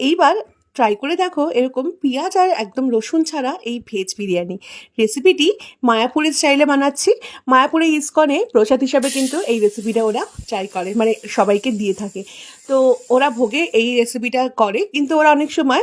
এইবার ট্রাই করে দেখো এরকম পেঁয়াজ আর একদম রসুন ছাড়া এই ভেজ বিরিয়ানি। রেসিপিটি মায়াপুরের স্টাইলে বানাচ্ছি। মায়াপুরে ইস্কনে প্রসাদ হিসাবে কিন্তু এই রেসিপিটা ওরা ট্রাই করে মানে সবাইকে দিয়ে থাকে। তো ওরা ভোগে এই রেসিপিটা করে, কিন্তু ওরা অনেক সময়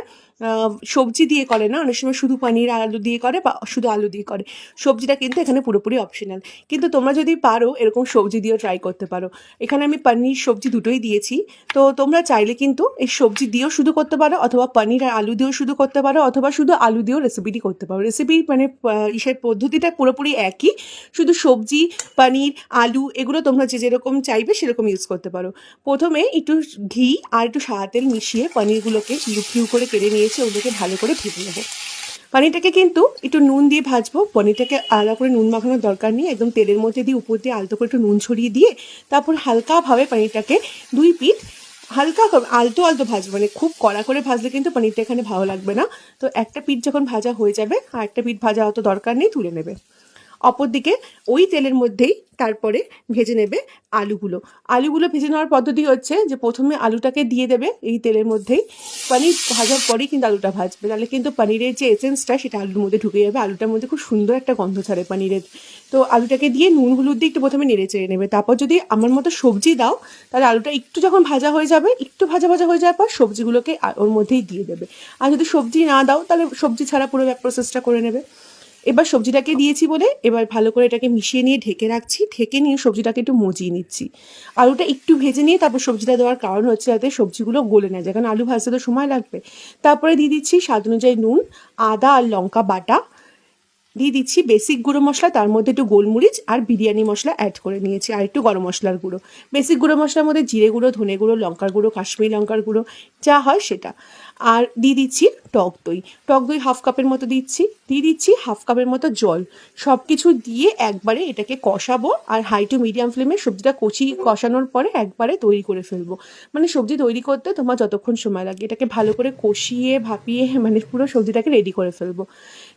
সবজি দিয়ে করে না? অনেক সময় শুধু পনির, আলু দিয়ে করে বা শুধু আলু দিয়ে করে। সবজিটা কিন্তু এখানে পুরোপুরি অপশনাল কিন্তু তোমরা যদি পারো, এরকম সবজি দিয়েও ট্রাই করতে পারো। এখানে আমি পনির, সবজি দুটোই দিয়েছি। তো তোমরা চাইলে কিন্তু এই সবজি দিয়েও শুধু করতে পারো, অথবা পনির আর আলু দিয়েও শুধু করতে পারো, অথবা শুধু আলু দিয়েও রেসিপিটি করতে পারো। রেসিপি মানে ইসের পদ্ধতিটা পুরোপুরি একই। শুধু সবজি, পনির, আলু এগুলো তোমরা যে যেরকম চাইবে সেরকম ইউজ করতে পারো। প্রথমে একটু ঘি আর একটু সাদা তেল মিশিয়ে পনিরগুলোকে কিউ কিউ করে কেটে নিয়েছি ওগুলোকে ভালো করে ভেজে নেব। পানিটাকে কিন্তু একটু নুন দিয়ে ভাজবো। পনিরটাকে আলাদা করে নুন মাখানোর দরকার নেই, একদম তেলের মধ্যে দিয়ে উপর দিয়ে আলতো করে একটু নুন ছড়িয়ে দিয়ে তারপর হালকাভাবে পানিটাকে দুই পিঠ হালকা আলতো আলতো ভাজবো। মানে খুব কড়া করে ভাজলে কিন্তু পানিরটা এখানে ভালো লাগবে না। তো একটা পিঠ যখন ভাজা হয়ে যাবে, আর একটা পিঠ ভাজা অত দরকার নেই, তুলে নেবে। অপরদিকে ওই তেলের মধ্যেই তারপরে ভেজে নেবে আলুগুলো। আলুগুলো ভেজে নেওয়ার পদ্ধতি হচ্ছে যে প্রথমে আলুটাকে দিয়ে দেবে এই তেলের মধ্যেই। পনির ভাজার পরেই কিন্তু আলুটা ভাজবে তাহলে কিন্তু পনিরের যে এসেন্সটা সেটা আলুর মধ্যে ঢুকে যাবে। আলুটার মধ্যে খুব সুন্দর একটা গন্ধ ছাড়ে পনিরের। তো আলুটাকে দিয়ে নুন, হলুদ দিয়ে একটু প্রথমে নেড়ে চেড়ে নেবে। তারপর যদি আমার মতো সবজি দাও, তাহলে আলুটা একটু যখন ভাজা হয়ে যাবে, একটু ভাজা ভাজা হয়ে যাওয়ার পর সবজিগুলোকে ওর মধ্যেই দিয়ে দেবে। আর যদি সবজি না দাও, তাহলে সবজি ছাড়া পুরো প্রসেসটা করে নেবে। এবার সবজিটাকে দিয়েছি বলে এবার ভালো করে এটাকে মিশিয়ে নিয়ে ঢেকে রাখছি। ঢেকে নিয়ে সবজিটাকে একটু মজিয়ে নিচ্ছি। আলুটা একটু ভেজে নিয়ে তারপর সবজিটা দেওয়ার কারণ হচ্ছে যাতে সবজিগুলো গলে না যায়। কারণ আলু ভাজতে তো সময় লাগবে। তারপরে দিয়ে দিচ্ছি স্বাদ অনুযায়ী নুন, আদা আর লঙ্কা বাটা। দিয়ে দিচ্ছি বেসিক গুঁড়ো মশলা, তার মধ্যে একটু গোলমরিচ আর বিরিয়ানি মশলা অ্যাড করে নিয়েছি আর একটু গরম মশলার গুঁড়ো। বেসিক গুঁড়ো মশলার মধ্যে জিরে গুঁড়ো, ধনে গুঁড়ো, লঙ্কার গুঁড়ো, কাশ্মীরি লঙ্কার গুঁড়ো, যা হয় সেটা। আর দিয়ে দিচ্ছি টক দই। টক দই হাফ কাপের মতো দিচ্ছি, দিয়ে দিচ্ছি হাফ কাপের মতো জল। সব কিছু দিয়ে একবারে এটাকে কষাবো আর হাই টু মিডিয়াম ফ্লেমে সবজিটা কচি কষানোর পরে একবারে তৈরি করে ফেলব। মানে সবজি তৈরি করতে তোমার যতক্ষণ সময় লাগে। এটাকে ভালো করে কষিয়ে, ভাপিয়ে মানে পুরো সবজিটাকে রেডি করে ফেলব।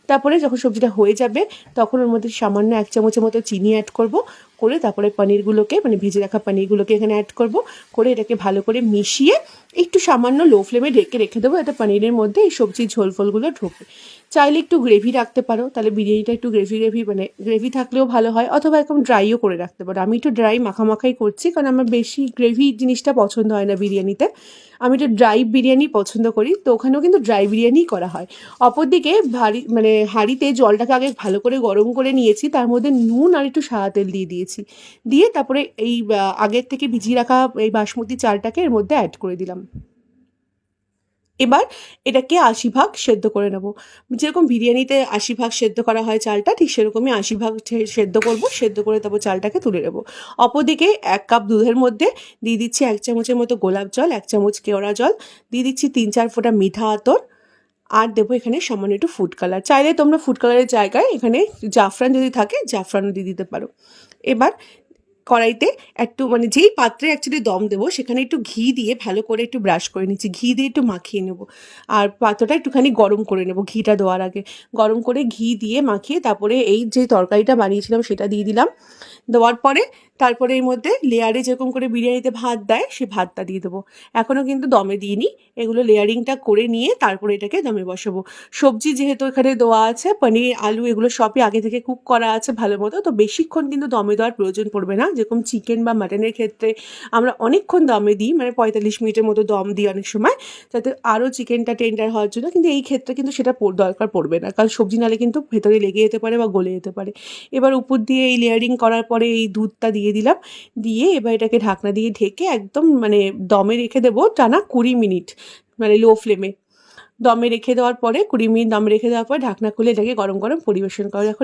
তারপরে যখন সবজিটা হয়ে যাবে, তখন ওর মধ্যে সামান্য এক চামচের মতো চিনি অ্যাড করব। করে তারপরে পনিরগুলোকে মানে ভেজে রাখা পনিরগুলোকে এখানে অ্যাড করব। করে এটাকে ভালো করে মিশিয়ে একটু সামান্য লো ফ্লেমে ঢেকে রেখে দেবো। যাতে পনিরের মধ্যে এই সবজির ঝোল ফোলগুলো ঢোকে। চাইলে একটু গ্রেভি রাখতে পারো, তাহলে বিরিয়ানিটা একটু গ্রেভি গ্রেভি মানে গ্রেভি থাকলেও ভালো হয়, অথবা এরকম ড্রাইও করে রাখতে পারো। আমি একটু ড্রাই মাখামাখাই করছি, কারণ আমার বেশি গ্রেভি জিনিসটা পছন্দ হয় না বিরিয়ানিতে। আমি একটু ড্রাই বিরিয়ানি পছন্দ করি, তো ওখানেও কিন্তু ড্রাই বিরিয়ানি করা হয়। অপরদিকে ভারী মানে হাঁড়িতে জলটাকে আগে ভালো করে গরম করে নিয়েছি, তার মধ্যে নুন আর একটু সাদা তেল দিয়ে দিয়েছি। দিয়ে তারপরে এই আগের থেকে ভিজিয়ে রাখা এই বাসমতি চালটাকে এর মধ্যে অ্যাড করে দিলাম। এবার এটাকে আশি ভাগ সেদ্ধ করে নেব। যেরকম বিরিয়ানিতে আশি ভাগ সেদ্ধ করা হয় চালটা, ঠিক সেরকমই আশি ভাগ সেদ্ধ করব, সেদ্ধ করে তারপর চালটাকে তুলে নেব। অপরদিকে এক কাপ দুধের মধ্যে দিয়ে দিচ্ছি এক চামচের মতো গোলাপ জল, এক চামচ কেওড়া জল, দিয়ে দিচ্ছি তিন চার ফোঁটা মিঠা আতর, আর দেবো এখানে সামান্য একটু ফুড কালার চাইলে তোমরা ফুড কালারের জায়গায় এখানে জাফরান যদি থাকে, জাফরানও দিয়ে দিতে পারো। এবার কড়াইতে একটু মানে যেই পাত্রে অ্যাকচুয়ালি দম দেবো, সেখানে একটু ঘি দিয়ে ভালো করে একটু ব্রাশ করে নিচ্ছি। ঘি দিয়ে একটু মাখিয়ে নেব। আর পাত্রটা একটুখানি গরম করে নেব ঘিটা দেওয়ার আগে। গরম করে ঘি দিয়ে মাখিয়ে তারপরে এই যে তরকারিটা বানিয়েছিলাম সেটা দিয়ে দিলাম। দেওয়ার পরে তারপরে এর মধ্যে লেয়ারে যেরকম করে বিরিয়ানিতে ভাত দেয়, সে ভাতটা দিয়ে দেবো। এখনও কিন্তু দমে দিইনি। এগুলো লেয়ারিংটা করে নিয়ে তারপরে এটাকে দমে বসাবো। সবজি যেহেতু এখানে দেওয়া আছে, পনির, আলু এগুলো সবই আগে থেকে কুক করা আছে ভালো মতো তো বেশিক্ষণ কিন্তু দমে দেওয়ার প্রয়োজন পড়বে না। যেরকম চিকেন বা মাটনের ক্ষেত্রে আমরা অনেকক্ষণ দমে দিই মানে পঁয়তাল্লিশ মিনিটের মতো দম দিই অনেক সময়, যাতে আরও চিকেনটা টেন্ডার হওয়ার জন্য। কিন্তু এই ক্ষেত্রে কিন্তু সেটা দরকার পড়বে না। কারণ সবজি নালে কিন্তু ভেতরে লেগে যেতে পারে বা গলে যেতে পারে। এবার উপর দিয়ে এই লেয়ারিং করার পরে এই দুধটা দিয়ে দিলাম। দিয়ে এবার এটাকে ঢাকনা দিয়ে ঢেকে একদম মানে দমে রেখে দেবো টানা কুড়ি মিনিট মানে লো ফ্লেমে দমে রেখে দেওয়ার পরে, কুড়ি মিনিট দমে রেখে দেওয়ার পরে ঢাকনা খুলে এটাকে গরম গরম পরিবেশন করা। দেখো